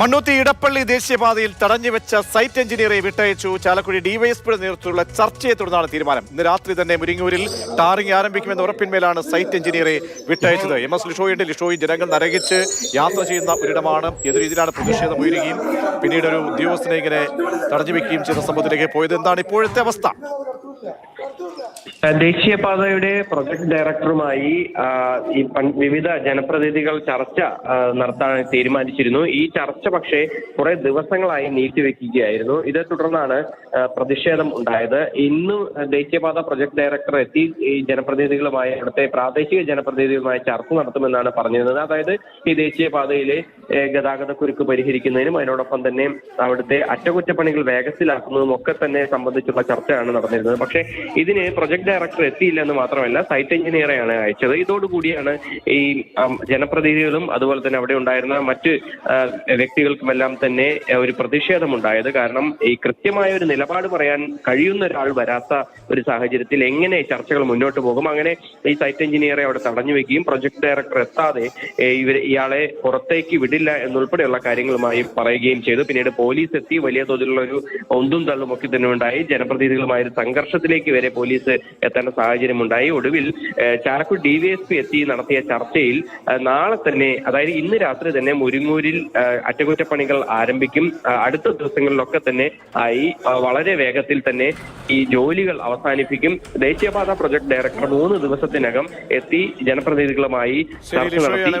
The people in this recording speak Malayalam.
മണ്ണുത്തി ഇടപ്പള്ളി ദേശീയപാതയിൽ തടഞ്ഞുവെച്ച സൈറ്റ് എഞ്ചിനീയറെ വിട്ടയച്ചു. ചാലക്കുടി ഡിവൈഎസ്പിയുടെ നേതൃത്വത്തിലുള്ള ചർച്ചയെ തുടർന്നാണ് തീരുമാനം. ഇന്ന് രാത്രി തന്നെ മുരിങ്ങൂരിൽ ടാറിംഗ് ആരംഭിക്കുമെന്ന ഉറപ്പിന്മേലാണ് സൈറ്റ് എഞ്ചിനീയറെ വിട്ടയച്ചത്. എം എസ് ലിഷോയുടെ ലിഷോയും ജനങ്ങൾ നരകിച്ച് യാത്ര ചെയ്യുന്ന ഒരിടമാണ്. ഏത് രീതിയിലാണ് പ്രതിഷേധം ഉയരുകയും പിന്നീട് ഒരു ഉദ്യോഗസ്ഥനെ ഇങ്ങനെ തടഞ്ഞു വെക്കുകയും ചെയ്ത സംഭവത്തിലേക്ക് പോയത്? എന്താണ് ഇപ്പോഴത്തെ അവസ്ഥ? ദേശീയപാതയുടെ പ്രൊജക്ട് ഡയറക്ടറുമായി ഈ വിവിധ ജനപ്രതിനിധികൾ ചർച്ച നടത്താൻ തീരുമാനിച്ചിരുന്നു. ഈ ചർച്ച പക്ഷേ കുറെ ദിവസങ്ങളായി നീട്ടിവെക്കുകയായിരുന്നു. ഇതേ തുടർന്നാണ് പ്രതിഷേധം ഉണ്ടായത്. ഇന്ന് ദേശീയപാത പ്രൊജക്ട് ഡയറക്ടർ എത്തി ഈ ജനപ്രതിനിധികളുമായി അവിടുത്തെ പ്രാദേശിക ജനപ്രതിനിധികളുമായി ചർച്ച നടത്തുമെന്നാണ് പറഞ്ഞിരുന്നത്. അതായത് ഈ ദേശീയപാതയിലെ ഗതാഗത ഗതാഗതക്കുരുക്ക് പരിഹരിക്കുന്നതിനും അതിനോടൊപ്പം തന്നെ അവിടുത്തെ അറ്റകുറ്റപ്പണികൾ വേഗത്തിലാക്കുന്നതും ഒക്കെ തന്നെ സംബന്ധിച്ചുള്ള ചർച്ചയാണ് നടന്നിരുന്നത്. പക്ഷേ ഇതിന് പ്രൊജക്ട് ഡയറക്ടർ എത്തിയില്ല എന്ന് മാത്രമല്ല സൈറ്റ് എഞ്ചിനീയറെയാണ് അയച്ചത്. ഇതോടുകൂടിയാണ് ഈ ജനപ്രതിനിധികളും അതുപോലെ തന്നെ അവിടെ ഉണ്ടായിരുന്ന മറ്റ് വ്യക്തികൾക്കുമെല്ലാം തന്നെ ഒരു പ്രതിഷേധമുണ്ടായത്. കാരണം ഈ കൃത്യമായ ഒരു നിലപാട് പറയാൻ കഴിയുന്ന ഒരാൾ വരാത്ത ഒരു സാഹചര്യത്തിൽ എങ്ങനെ ചർച്ചകൾ മുന്നോട്ട് പോകും? അങ്ങനെ ഈ സൈറ്റ് എഞ്ചിനീയറെ അവിടെ തടഞ്ഞു വെക്കുകയും പ്രൊജക്ട് ഡയറക്ടർ എത്താതെ ഇവർ ഇയാളെ പുറത്തേക്ക് വിടില്ല എന്നുൾപ്പെടെയുള്ള കാര്യങ്ങളുമായി പറയുകയും ചെയ്തു. പിന്നീട് പോലീസ് എത്തി. വലിയ തോതിലുള്ള ഒരു ഒന്തും തള്ളുമൊക്കെ തന്നെ ഉണ്ടായി. ജനപ്രതിനിധികളുമായ ഒരു സംഘർഷത്തിലേക്ക് വരെ പോലീസ് എത്തേണ്ട സാഹചര്യം ഉണ്ടായി ഒടുവിൽ വി എസ് പി എത്തി നടത്തിയ ചർച്ചയിൽ നാളെ തന്നെ അതായത് ഇന്ന് രാത്രി തന്നെ മുരിങ്ങൂരിൽ അറ്റകുറ്റപ്പണികൾ ആരംഭിക്കും. അടുത്ത ദിവസങ്ങളിലൊക്കെ തന്നെ ആയി വളരെ വേഗത്തിൽ തന്നെ ഈ ജോലികൾ അവസാനിപ്പിക്കും. ദേശീയപാത പ്രൊജക്ട് ഡയറക്ടർ മൂന്ന് ദിവസത്തിനകം എത്തി ജനപ്രതിനിധികളുമായി ചർച്ച നടത്തി.